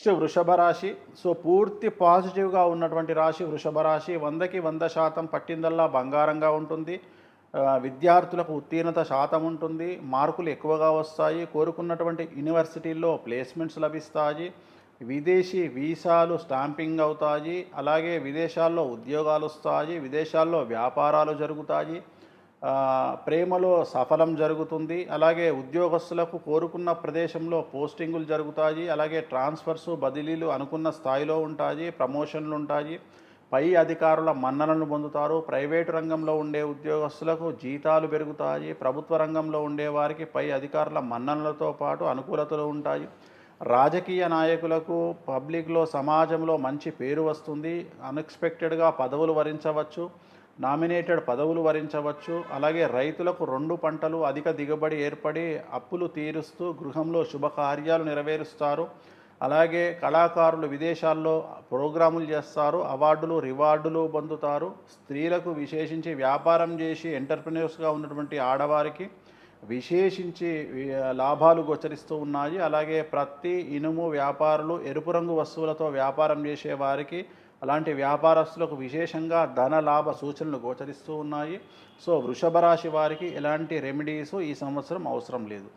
Next వృషభ రాశి so పూర్తి పాజిటివ్గా ఉన్నటువంటి రాశి వృషభ రాశి. వందకి వంద శాతం పట్టిందల్లా బంగారంగా ఉంటుంది. విద్యార్థులకు ఉత్తీర్ణత శాతం ఉంటుంది. మార్కులు ఎక్కువగా వస్తాయి. కోరుకున్నటువంటి యూనివర్సిటీల్లో ప్లేస్మెంట్స్ లభిస్తాయి. విదేశీ వీసాలు స్టాంపింగ్ అవుతాయి. అలాగే విదేశాల్లో ఉద్యోగాలు వస్తాయి. విదేశాల్లో వ్యాపారాలు జరుగుతాయి. ప్రేమలో సఫలం జరుగుతుంది. అలాగే ఉద్యోగస్తులకు కోరుకున్న ప్రదేశంలో పోస్టింగులు జరుగుతాయి. అలాగే ట్రాన్స్ఫర్స్ బదిలీలు అనుకున్న స్థాయిలో ఉంటాయి ప్రమోషన్లు ఉంటాయి. పై అధికారుల మన్ననలు పొందుతారు. ప్రైవేటు రంగంలో ఉండే ఉద్యోగస్తులకు జీతాలు పెరుగుతాయి. ప్రభుత్వ రంగంలో ఉండే వారికి పై అధికారుల మన్ననలతో పాటు అనుకూలతలు ఉంటాయి. రాజకీయ నాయకులకు పబ్లిక్లో సమాజంలో మంచి పేరు వస్తుంది. అన్ఎక్స్పెక్టెడ్గా పదవులు వరించవచ్చు. నామినేటెడ్ పదవులు వరించవచ్చు. అలాగే రైతులకు రెండు పంటలు అధిక దిగుబడి ఏర్పడి అప్పులు తీరుస్తూ గృహంలో శుభకార్యాలు నెరవేరుస్తారు. అలాగే కళాకారులు విదేశాల్లో ప్రోగ్రాములు చేస్తారు. అవార్డులు రివార్డులు పొందుతారు. స్త్రీలకు విశేషించి వ్యాపారం చేసి ఎంటర్ప్రినర్స్గా ఉన్నటువంటి ఆడవారికి విశేషించి లాభాలు గోచరిస్తూ ఉన్నాయి. అలాగే ప్రతి ఇనుము వ్యాపారులు ఎరుపు రంగు వస్తువులతో వ్యాపారం చేసే వారికి అలాంటి వ్యాపారస్తులకు విశేషంగా ధన లాభ సూచనలు గోచరిస్తూ ఉన్నాయి. సో వృషభ రాశి వారికి ఎలాంటి రెమెడీస్ ఈ సంవత్సరం అవసరం లేదు.